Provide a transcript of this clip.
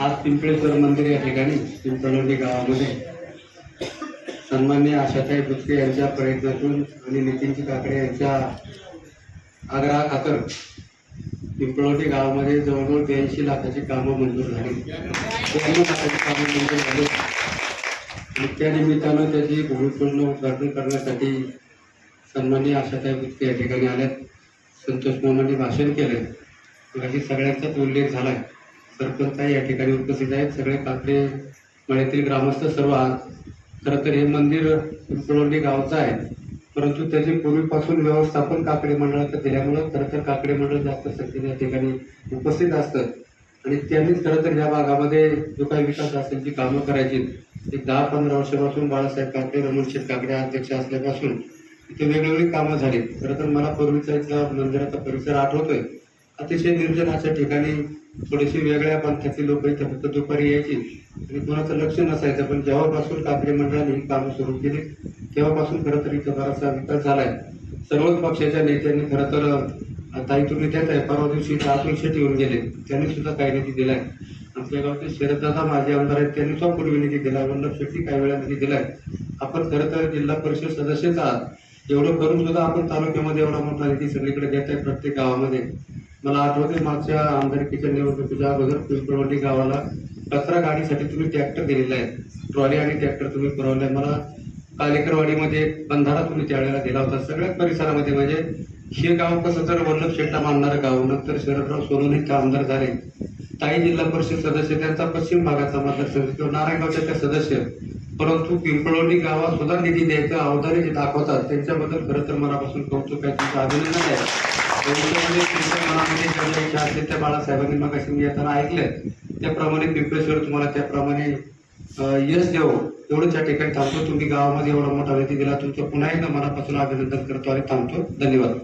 आज पिंपळेश्वर मंदिर या ठिकाणी पिंपळवंडी गावामध्ये. सन्मान्य आशाताई बुचके यांच्या प्रयत्नातून आणि नितीनजी काकडे यांच्या आग्रहा खातर पिंपळवटी गावामध्ये जवळजवळ ब्याऐंशी लाखाची कामं मंजूर झाली. ब्याण्णव लाखाची कामं मंजूर झाली. आणि त्यानिमित्तानं त्याची भूमिपूर्ण उद्घाटन करण्यासाठी सन्मान्य आशाताई बुचके या ठिकाणी आल्यात. संतोष मामांनी भाषण केलं. मगाशी सगळ्यांचाच उल्लेख झालाय. सरपंच या ठिकाणी उपस्थित आहेत. सगळे काकडे मळ्यातील ग्रामस्थ सर्व आहात. खरं तर हे मंदिर पिंपळवंडी गावचं आहे. परंतु त्याचे पूर्वीपासून व्यवस्थापन काकडे मंडळाचं दिल्यामुळं खरं तर काकडे मंडळ जास्त संख्येने या ठिकाणी उपस्थित असतं. आणि त्यांनीच खरं तर या भागामध्ये जो काही विकास असेल जी कामं करायची. एक दहा पंधरा वर्षापासून बाळासाहेब काकडे रमणशेठ काकडे अध्यक्ष असल्यापासून इथे वेगवेगळी कामं झाली. खरं तर मला पूर्वीचा इथला मंदिराचा परिसर आठवतोय. अतिशय निर्जनाच्या अशा ठिकाणी थोडीशी वेगळ्या पंथाची लोक इथं फक्त दुपारी यायची आणि कोणाचं लक्ष नसायचं पण जेव्हापासून काकडे मंडळाने ही कामं सुरू केली तेव्हापासून खरं तर इथं बराचसा विकास झालाय. सर्वच पक्षाच्या नेत्यांनी खरं तर ताई तुम्ही त्यात आहे परवा दिवशी इथं अतुल येऊन गेले. त्यांनी सुद्धा काही निधी दिलाय. आमच्या गावचे शरददादा माजी आमदार आहेत त्यांनी सुद्धा पूर्वी निधी दिला वल्लभ शेट्टी काही वेळा निधी दिलाय. आपण खरं तर जिल्हा परिषद सदस्यच आहात. एवढं करून सुद्धा आपण तालुक्यामध्ये एवढा मोठा निधी सगळीकडे देत आहे प्रत्येक गावामध्ये. मला आठवते मागच्या आमदारकीच्या निवडणुकीच्या अगोदर पिंपळवंडी गावाला कचरा गाडीसाठी तुम्ही ट्रॅक्टर दिलेला आहे. ट्रॉली आणि ट्रॅक्टर तुम्ही पुरवलाय मला कालेकरवाडीमध्ये बंधारा तुम्ही त्यावेळेला दिला होता. सगळ्याच परिसरामध्ये म्हणजे हे गाव कसं तर वल्लभ शेट्टा मानणारं गाव नंतर शरदराव सोनवणे इथं आमदार झाले. काही जिल्हा परिषद सदस्य त्यांचा पश्चिम भागाचा मतदारसंघ किंवा नारायणगावच्या त्या सदस्य परंतु पिंपळवणी गावात सुद्धा निधी द्यायचं अवधारी जे दाखवतात. त्यांच्याबद्दल खरं तर मनापासून कौतुक आहे तुमचं अभिनंदन आहे. त्यांच्यामध्ये तुमच्या मनामध्ये जेवढ्या इच्छा असतील त्या बाळासाहेबांनी मग मी येताना ऐकलं त्याप्रमाणे पिंपळेश्वर तुम्हाला त्याप्रमाणे यश देव एवढंच या ठिकाणी थांबतो. तुम्ही गावामध्ये एवढा मोठा निधी दिला तुमचं पुन्हा एकदा मनापासून अभिनंदन करतो आणि थांबतो. धन्यवाद.